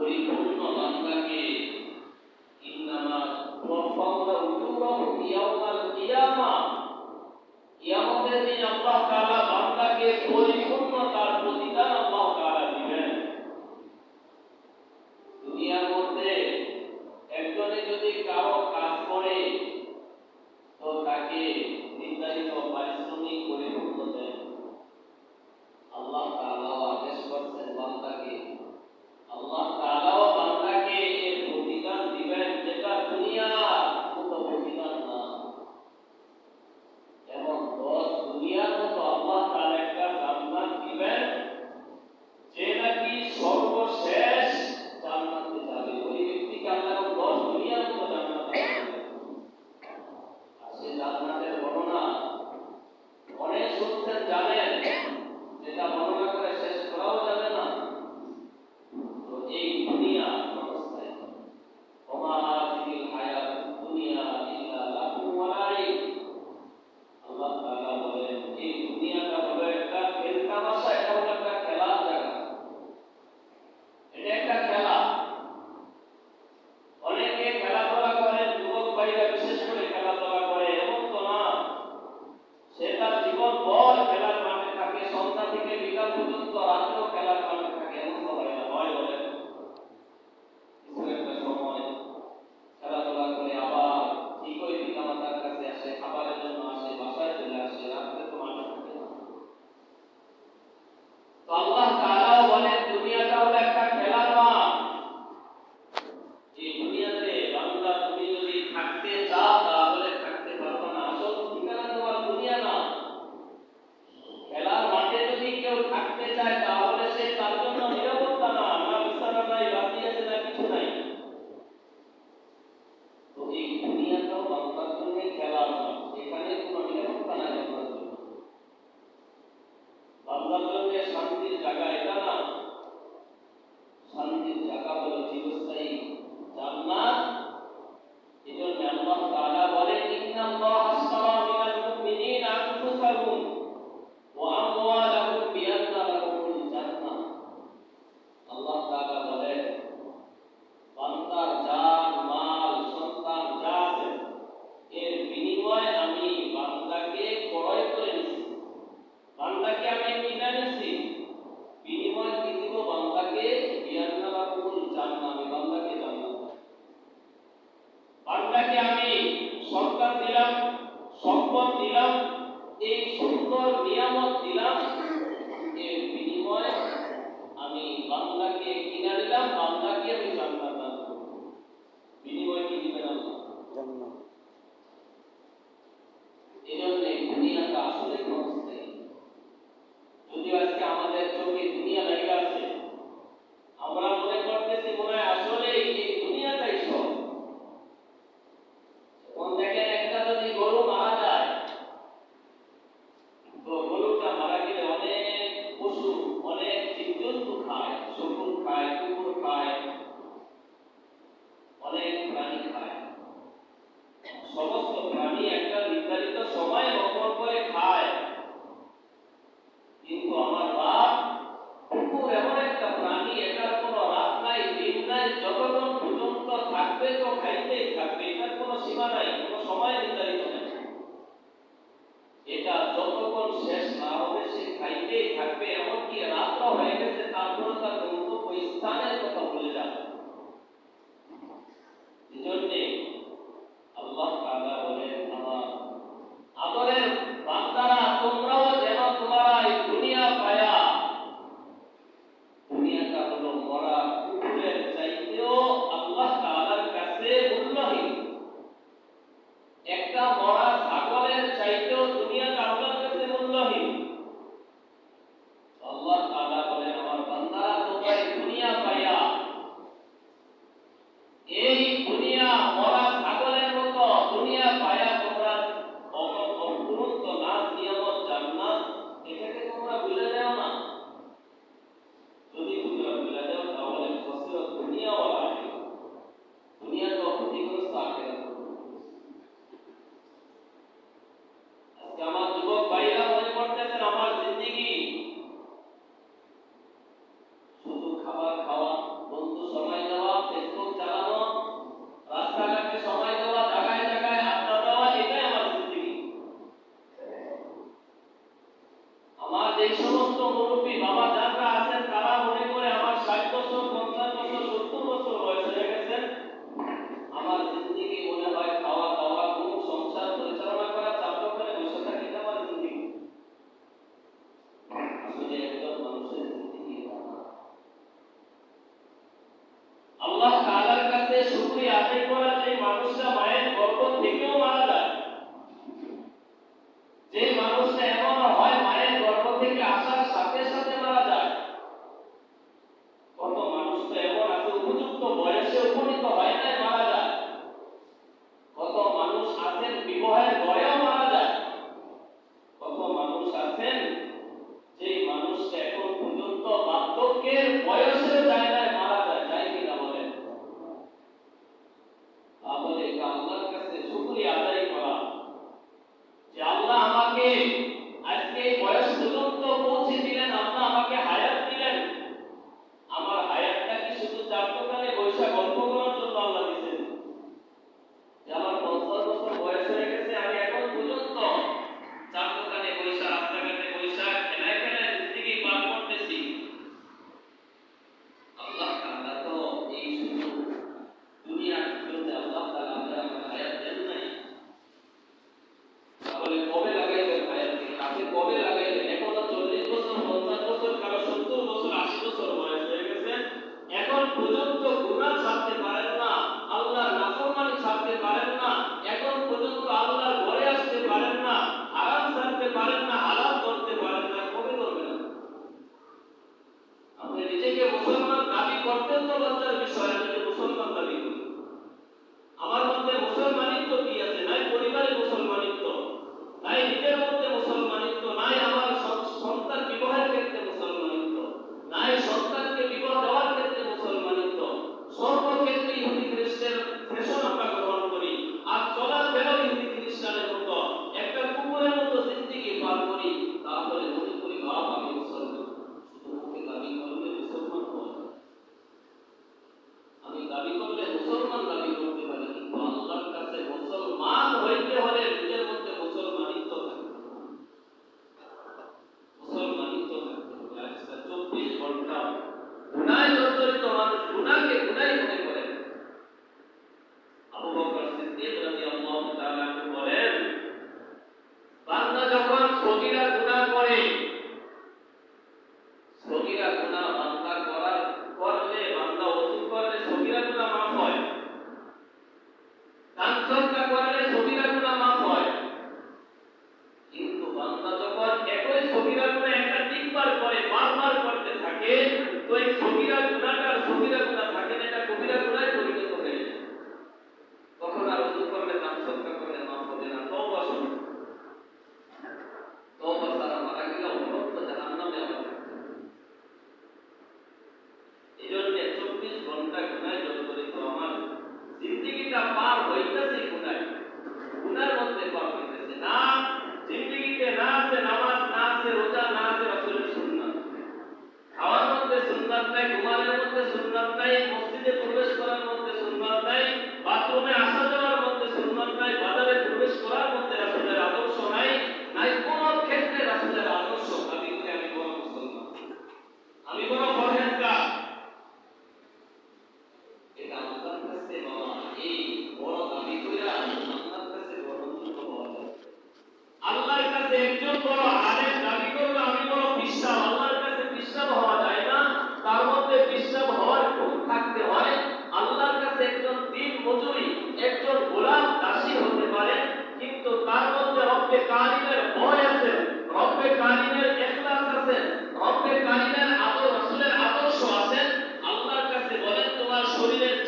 পরিপূর্ণ বান্দাকে ইন্নামা ওয়াফাউনা উজুরাহু ইয়াওমাল কিয়ামা। কিয়ামতের দিন আল্লাহ তাআলা বান্দাকে পরিপূর্ণ তার প্রতি কোনো বান্দাকে ইয়ান্নালাকুল জান্নাতে বান্দাকে জান্নাত বান্দাকে আমি সরকার দিলাম সম্পদ দিলাম এই Sana আল্লাহ তাআলা শরীরের